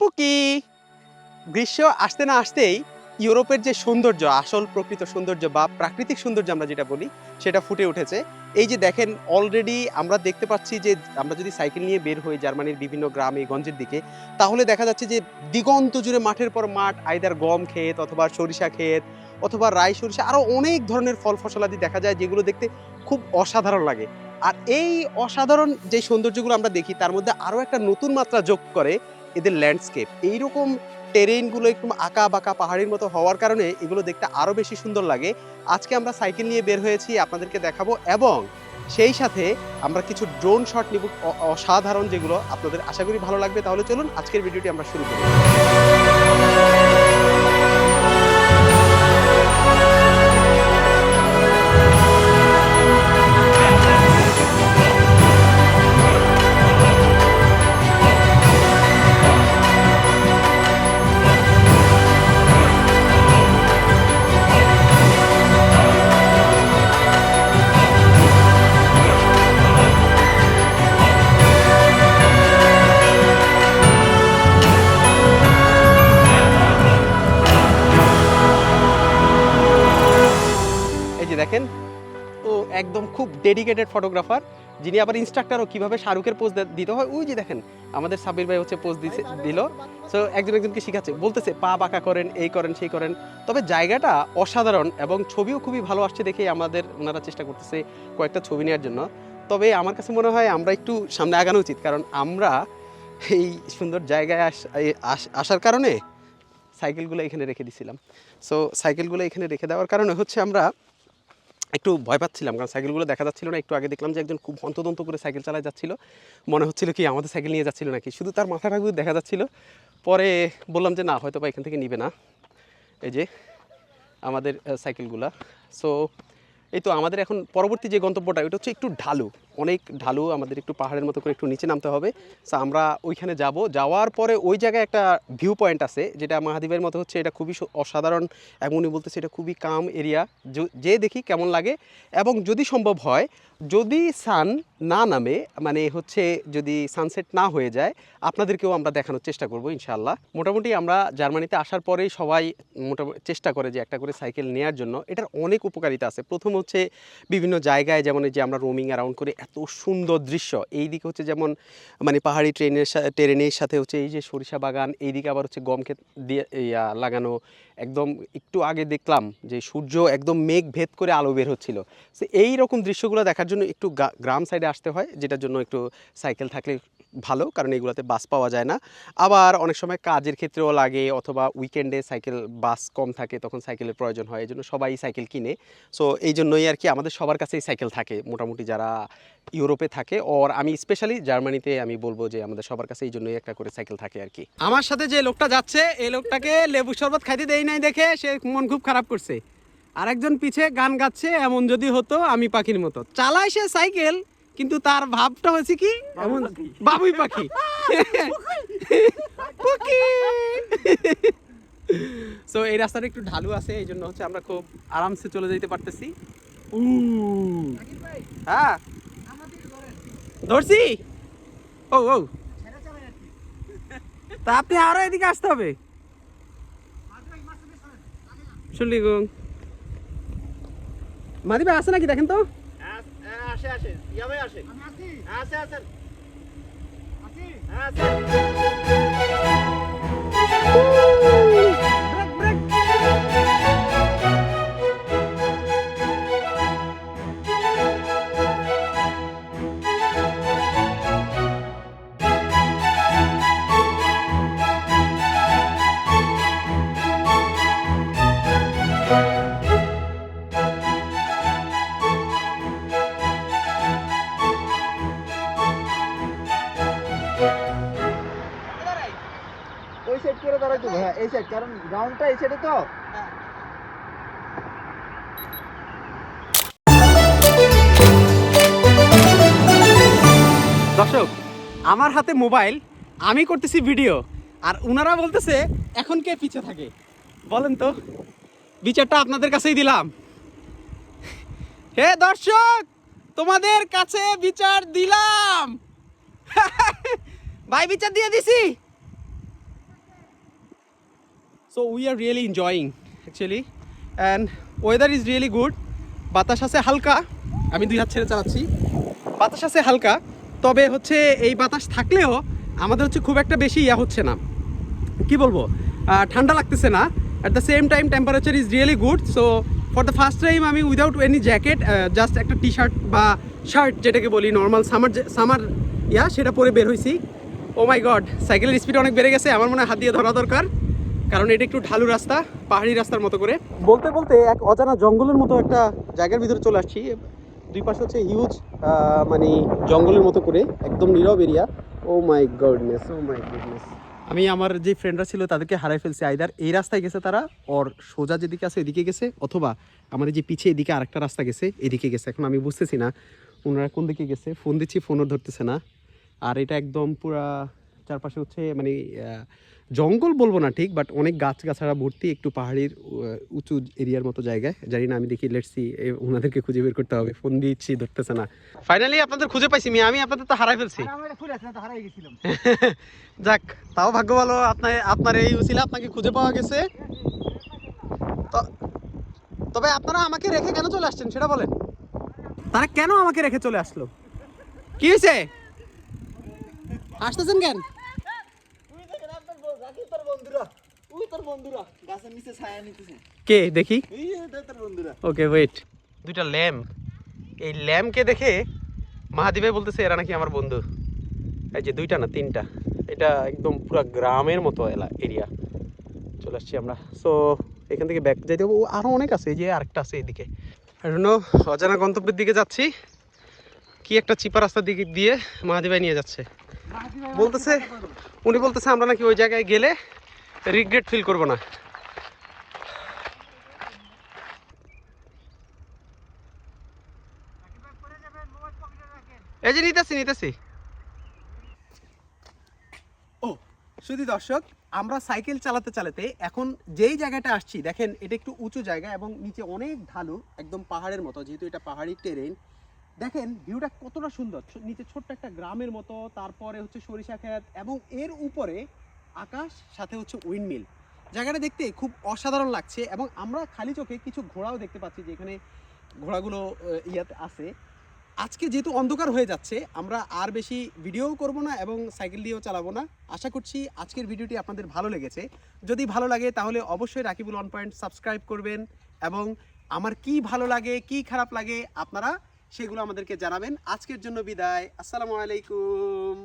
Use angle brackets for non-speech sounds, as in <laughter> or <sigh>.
পুকি। গ্রীষ্ম আসতে না আসতেই ইউরোপের যে সৌন্দর্য, আসল প্রকৃত সৌন্দর্য বা প্রাকৃতিক সৌন্দর্য আমরা যেটা বলি, সেটা ফুটে উঠেছে। এই যে দেখেন অলরেডি আমরা দেখতে পাচ্ছি যে, আমরা যদি সাইকেল নিয়ে বের হই জার্মানির বিভিন্ন গ্রামে, গঞ্জের দিকে, তাহলে দেখা যাচ্ছে যে, দিগন্ত জুড়ে মাঠের পর মাঠ আইদার গম ক্ষেত অথবা সরিষা ক্ষেত অথবা রাই সরিষা আরও অনেক ধরনের ফল ফসলাদি দেখা যায় যেগুলো দেখতে খুব অসাধারণ লাগে। আর এই অসাধারণ যে সৌন্দর্যগুলো আমরা দেখি, তার মধ্যে আরও একটা নতুন মাত্রা যোগ করে এদের ল্যান্ডস্কেপ এইরকম টেরেইনগুলো একটু আঁকা বাঁকা পাহাড়ের মতো হওয়ার কারণে এগুলো দেখতে আরও বেশি সুন্দর লাগে। আজকে আমরা সাইকেল নিয়ে বের হয়েছি, আপনাদেরকে দেখাবো এবং সেই সাথে আমরা কিছু ড্রোন শট নিব অসাধারণ যেগুলো আপনাদের আশা করি ভালো লাগবে। তাহলে চলুন আজকের ভিডিওটি আমরা শুরু করি। একদম খুব ডেডিকেটেড ফটোগ্রাফার যিনি আবার ইনস্ট্রাক্টরও কীভাবে শাহরুখের পোজ দিতে হয়, ওই যে দেখেন, আমাদের সাবির ভাই হচ্ছে পোজ দিছে দিল। সো একজন একজনকে শিখাচ্ছে, বলতেছে, পা বাঁকা করেন, এই করেন, সেই করেন। তবে জায়গাটা অসাধারণ এবং ছবিও খুবই ভালো আসছে দেখেই আমাদের ওনারা চেষ্টা করতেছে কয়েকটা ছবি নেওয়ার জন্য। তবে আমার কাছে মনে হয় আমরা একটু সামনে আগানো উচিত, কারণ আমরা এই সুন্দর জায়গায় আসার কারণে সাইকেলগুলো এখানে রেখে দিছিলাম। সো সাইকেলগুলো এখানে রেখে দেওয়ার কারণে হচ্ছে আমরা একটু ভয় পাচ্ছিলাম, কারণ সাইকেলগুলো দেখা যাচ্ছিল না, একটু আগে দেখলাম যে একজন খুব হন্তদন্ত করে সাইকেল চালায় যাচ্ছিল। মনে হচ্ছিল কি, আমাদের সাইকেল নিয়ে যাচ্ছিল নাকি? শুধু তার মাথাটা দেখা যাচ্ছিল। পরে বললাম যে, না হয়তো বা এখান থেকে নিবে না। এই যে, আমাদের সাইকেলগুলা। সো এই তো আমাদের এখন পরবর্তী যে গন্তব্যটা ওটা হচ্ছে একটু ঢালু। অনেক ঢালু আমাদের একটু পাহাড়ের মতো করে একটু নিচে নামতে হবে। সো আমরা ওইখানে যাব। যাওয়ার পরে ওই জায়গায় একটা ভিউ পয়েন্ট আছে, যেটা মাহাদ্বীপের মতো হচ্ছে, এটা খুবই অসাধারণ এবং উনি বলতেছে এটা খুবই কাম এরিয়া যে দেখি কেমন লাগে। এবং যদি সম্ভব হয়, যদি সান না নামে মানে হচ্ছে যদি সানসেট না হয়ে যায়, আপনাদেরকেও আমরা দেখানোর চেষ্টা করব ইনশাল্লাহ মোটামুটি আমরা জার্মানিতে আসার পরেই সবাই মোটামুটি চেষ্টা করে যে একটা করে সাইকেল নেওয়ার জন্য। এটার অনেক উপকারিতা আছে। প্রথম হচ্ছে বিভিন্ন জায়গায়, যেমন যে আমরা রোমিং অ্যারাউন্ড করে এত সুন্দর দৃশ্য। এই দিকে হচ্ছে যেমন মানে পাহাড়ি ট্রেনের ট্রেনের সাথে হচ্ছে এই যে সরিষা বাগান, এইদিকে আবার হচ্ছে গম ক্ষেত দিয়ে লাগানো। একদম একটু আগে দেখলাম যে সূর্য একদম মেঘ ভেদ করে আলো বের হচ্ছিল। সে এই রকম দৃশ্যগুলো দেখার জন্য একটু গ্রাম সাইডে আসতে হয়, যেটার জন্য একটু সাইকেল থাকলে ভালো, কারণ এগুলোতে বাস পাওয়া যায় না। আবার অনেক সময় কাজের ক্ষেত্রেও লাগে, অথবা উইকেন্ডে সাইকেল, বাস কম থাকে, তখন সাইকেলের প্রয়োজন হয় এই জন্য সবাই সাইকেল কিনে। সো এই জন্যই আর কি আমাদের সবার কাছেই সাইকেল থাকে, মোটামুটি যারা ইউরোপে থাকে ওর আমি স্পেশালি জার্মানিতে আমি বলব যে আমাদের সবার কাছে এই জন্যই একটা করে সাইকেল থাকে আর কি। আমার সাথে যে লোকটা যাচ্ছে এই লোকটাকে লেবু শরবত খাইতে দেই নাই দেখে সে মন খুব খারাপ করছে। আরেকজন পিছে গান গাচ্ছে এমন যদি হতো আমি পাখির মতো। চালায় সে সাইকেল কিন্তু তার ভাবটা হয়েছে কি? এমন বাবুই পাখি। সো এই রাস্তাটা একটু ঢালু আছে এই জন্য হচ্ছে আমরা খুব আরামসে চলে যেতে পারতেছি। উ হ্যাঁ? ধরছি? ও ও। তা আপনি আরও এদিকে আসতে হবে। শুনলি গো। মাদিবা আছে নাকি দেখেন তো? আসে আসে। ইয়া আসে। আসে। আসে। আসে আসে হ্যাঁ এই সাইড কারণ গ্রাউন্ডটা এই সাইডে তো। দর্শক, আমার হাতে মোবাইল, আমি করতেছি ভিডিও, আর উনারা বলতেছে, এখন কে পিছে থাকে? বলেন তো, বিচারটা আপনাদের কাছেই দিলাম। হে দর্শক, তোমাদের কাছে বিচার দিলাম। <laughs> ভাই, বিচার দিয়ে দিছি। So we are really enjoying actually and weather is really good বাতাস আছে হালকা। আমি দুই হাত ছেড়ে চালাচ্ছি। বাতাস আছে হালকা। তবে হচ্ছে এই বাতাস থাকলেও আমাদের হচ্ছে খুব একটা বেশি ইয়া হচ্ছে না। কি বলব? ঠান্ডা লাগতেছে না। At the same time temperature is really good so for the first time আমি উইদাউট এনি জ্যাকেট জাস্ট একটা টি শার্ট বা শার্ট যেটাকে বলি নর্মাল সামার সামার ইয়া, সেটা পরে বের হয়েছি ও মাই গড সাইকেলের স্পিড অনেক বেড়ে গেছে। আমার মনে হয় হাত দিয়ে ধরা দরকার। কারণ এটা একটু ঢালু রাস্তা পাহাড়ি রাস্তার মতো করে। বলতে বলতে এক অজানা জঙ্গলের মতো একটা জায়গার ভিতরে চলে আসছি। দুই পাশে হচ্ছে হিউজ মানে জঙ্গলের মতো করে একদম নীরব area oh my goodness oh my goodness আমি আমার যে ফ্রেন্ডরা ছিল তাদেরকে হারাই ফেলছি। আইদার এই রাস্তায় গেছে তারা ওর সোজা যেদিকে আছে এদিকে গেছে অথবা আমার এই যে পিছে এদিকে আরেকটা রাস্তা গেছে এদিকে গেছে। এখন আমি বুঝতেছি না ওনারা কোন দিকে গেছে। ফোন দিচ্ছি ফোনও ধরতেছে না। আর এটা একদম পুরা চারপাশে হচ্ছে মানে জঙ্গল বলব না ঠিক বাট অনেক গাছ গাছাড়া ভর্তি একটু পাহাড়ির উঁচু এরিয়ার মতো জায়গায়। জানি না আমি দেখি লেটসি ওনাদেরকে খুঁজে বের করতে হবে। ফোন দিচ্ছি ধরতেছে না। ফাইনালি আপনাদের খুঁজে পাইছি আমি আমি আপনাদের তো হারাই ফেলছি। <laughs> যাক তাও ভাগ্য ভালো আপনার আপনার এই উচিলা আপনাকে খুঁজে পাওয়া গেছে। তবে আপনারা আমাকে রেখে কেন চলে আসছেন সেটা বলেন। তারা কেন আমাকে রেখে চলে আসলো? কি হয়েছে আসতেছেন কেন তুই দেখেন আপনার বল রাখি তোর বন্ধুরা ওই তোর বন্ধুরা গাছের নিচে ছায়া নিতেছে। কে দেখি? বন্ধুরা। ওকে ওয়েট দুইটা ল্যাম্প। এই ল্যাম্পকে দেখে মাহাদিভাই বলতেছে এরা নাকি আমার বন্ধু। এই যে দুইটা না তিনটা। এটা একদম পুরো গ্রামের মতো এলা এরিয়া চলে আসছি আমরা। সো এখান থেকে ব্যাক যাইতে হবে। আরও অনেক আছে। এই যে আরেকটা আছে এদিকে। নো অজানা গন্তব্যের দিকে যাচ্ছি। কি একটা চিপা রাস্তার দিকে দিয়ে মাহাদিভাই নিয়ে যাচ্ছে। বলতেছে উনি বলতেছে আমরা নাকি ওই জায়গায় গেলে রিগ্রেট ফিল করব না। এই যে নিতেছি নিতেছি। ও শুধু দর্শক, আমরা সাইকেল চালাতে চালাতে এখন যেই জায়গাটা আসছি, দেখেন এটা একটু উঁচু জায়গা এবং নিচে অনেক ঢালু, একদম পাহাড়ের মতো, যেহেতু এটা পাহাড়ি টেরেন দেখেন ভিউটা কতটা সুন্দর নিচে ছোট্ট একটা গ্রামের মতো, তারপরে হচ্ছে সরিষা ক্ষেত এবং এর উপরে আকাশ, সাথে হচ্ছে উইন্ডমিল জায়গাটা দেখতে খুব অসাধারণ লাগছে এবং আমরা খালি চোখে কিছু ঘোড়াও দেখতে পাচ্ছি যেখানে ঘোড়াগুলো ইয়াতে আছে। আজকে যেহেতু অন্ধকার হয়ে যাচ্ছে, আমরা আর বেশি ভিডিও করব না এবং সাইকেল দিয়েও চালাবো না। আশা করছি আজকের ভিডিওটি আপনাদের ভালো লেগেছে। যদি ভালো লাগে তাহলে অবশ্যই রাকিবুল অন পয়েন্ট সাবস্ক্রাইব করবেন এবং আমার কি ভালো লাগে, কি খারাপ লাগে আপনারা সেগুলো আমাদেরকে জানাবেন। আজকের জন্য বিদায়। আসসালামু আলাইকুম।